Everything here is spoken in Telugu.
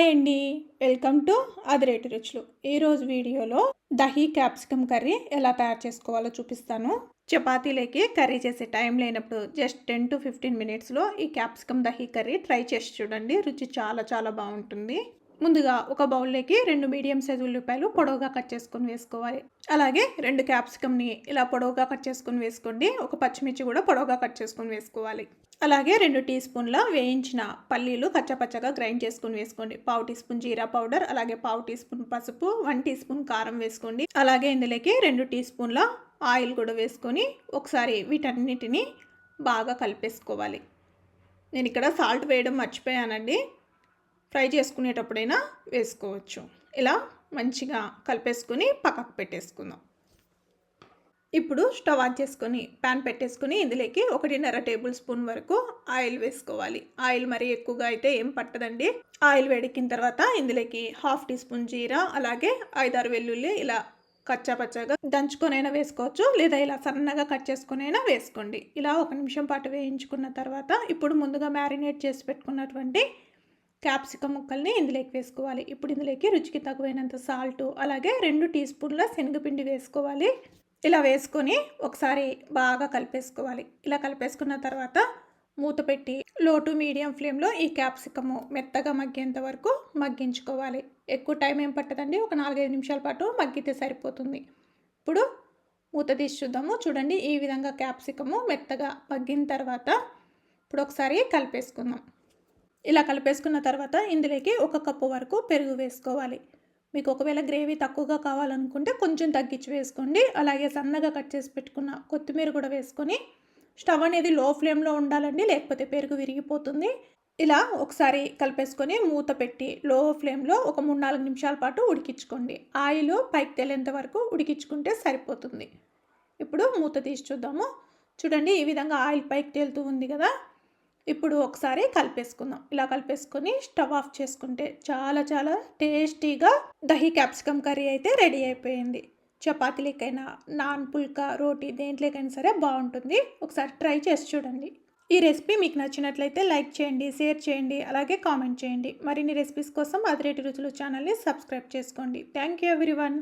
హాయ్ అండి. వెల్కమ్ టు అదిరేటి రుచులు. ఈరోజు వీడియోలో దహీ క్యాప్సికమ్ కర్రీ ఎలా తయారు చేసుకోవాలో చూపిస్తాను. చపాతీలోకి కర్రీ చేసే టైం లేనప్పుడు జస్ట్ టెన్ టు ఫిఫ్టీన్ మినిట్స్లో ఈ క్యాప్సికమ్ దహీ కర్రీ ట్రై చేసి చూడండి. రుచి చాలా చాలా బాగుంటుంది. ముందుగా ఒక బౌల్లోకి రెండు మీడియం సైజు ఉల్లిపాయలు పొడవుగా కట్ చేసుకొని వేసుకోవాలి. అలాగే రెండు క్యాప్సికమ్ని ఇలా పొడవుగా కట్ చేసుకొని వేసుకోండి. ఒక పచ్చిమిర్చి కూడా పొడవుగా కట్ చేసుకొని వేసుకోవాలి. అలాగే రెండు టీ స్పూన్ల వేయించిన పల్లీలు కచ్చపచ్చగా గ్రైండ్ చేసుకుని వేసుకోండి. పావు టీ స్పూన్ జీరా పౌడర్ అలాగే పావు టీ స్పూన్ పసుపు వన్ టీ స్పూన్ కారం వేసుకోండి. అలాగే ఇందులోకి రెండు టీ స్పూన్ల ఆయిల్ కూడా వేసుకొని ఒకసారి వీటన్నిటిని బాగా కలిపేసుకోవాలి. నేను ఇక్కడ సాల్ట్ వేయడం మర్చిపోయానండి. ఫ్రై చేసుకునేటప్పుడైనా వేసుకోవచ్చు. ఇలా మంచిగా కలిపేసుకొని పక్కకు పెట్టేసుకుందాం. ఇప్పుడు స్టవ్ ఆన్ చేసుకొని ప్యాన్ పెట్టేసుకొని ఇందులోకి ఒకటిన్నర టేబుల్ స్పూన్ వరకు ఆయిల్ వేసుకోవాలి. ఆయిల్ మరి ఎక్కువగా అయితే ఏం పట్టదండి. ఆయిల్ వేడెక్కిన తర్వాత ఇందులోకి హాఫ్ టీ స్పూన్ జీరా అలాగే ఐదారు వెల్లుల్లి ఇలా కచ్చా పచ్చగా దంచుకొనైనా వేసుకోవచ్చు లేదా ఇలా సన్నగా కట్ చేసుకునైనా వేసుకోండి. ఇలా ఒక నిమిషం పాటు వేయించుకున్న తర్వాత ఇప్పుడు ముందుగా మ్యారినేట్ చేసి పెట్టుకున్నటువంటి క్యాప్సికమ్ ముక్కల్ని ఇందులోకి వేసుకోవాలి. ఇప్పుడు ఇందులోకి రుచికి తగువైనంత సాల్ట్ అలాగే రెండు టీ స్పూన్ల శనగపిండి వేసుకోవాలి. ఇలా వేసుకొని ఒకసారి బాగా కలిపేసుకోవాలి. ఇలా కలిపేసుకున్న తర్వాత మూత పెట్టి లో టు మీడియం ఫ్లేమ్లో ఈ క్యాప్సికము మెత్తగా మగ్గేంత వరకు మగ్గించుకోవాలి. ఎక్కువ టైం ఏం పట్టదండి? ఒక నాలుగైదు నిమిషాల పాటు మగ్గితే సరిపోతుంది. ఇప్పుడు మూత తీసి చూద్దాము. చూడండి ఈ విధంగా క్యాప్సికము మెత్తగా మగ్గిన తర్వాత ఇప్పుడు ఒకసారి కలిపేసుకుందాం. ఇలా కలిపేసుకున్న తర్వాత ఇందులోకి ఒక కప్పు వరకు పెరుగు వేసుకోవాలి. మీకు ఒకవేళ గ్రేవీ తక్కువగా కావాలనుకుంటే కొంచెం తగ్గించి వేసుకోండి. అలాగే సన్నగా కట్ చేసి పెట్టుకున్న కొత్తిమీర కూడా వేసుకొని స్టవ్ అనేది లో ఫ్లేమ్లో ఉండాలండి లేకపోతే పెరుగు విరిగిపోతుంది. ఇలా ఒకసారి కలిపేసుకొని మూత పెట్టి లో ఫ్లేమ్లో ఒక మూడు నాలుగు నిమిషాల పాటు ఉడికించుకోండి. ఆయిల్ పైకి తేలేంత వరకు ఉడికించుకుంటే సరిపోతుంది. ఇప్పుడు మూత తీసి చూద్దాము. చూడండి ఈ విధంగా ఆయిల్ పైకి తేలుతూ ఉంది కదా. ఇప్పుడు ఒకసారి కలిపేసుకుందాం. ఇలా కలిపేసుకొని స్టవ్ ఆఫ్ చేసుకుంటే చాలా చాలా టేస్టీగా దహి క్యాప్సికమ్ కర్రీ అయితే రెడీ అయిపోయింది. చపాతీలకైనా నాన్ పుల్కా రోటీ దేంట్లోకైనా సరే బాగుంటుంది. ఒకసారి ట్రై చేసి చూడండి. ఈ రెసిపీ మీకు నచ్చినట్లయితే లైక్ చేయండి షేర్ చేయండి అలాగే కామెంట్ చేయండి. మరిన్ని రెసిపీస్ కోసం అదిరేటి రుచులు ఛానల్ని సబ్స్క్రైబ్ చేసుకోండి. Thank you everyone.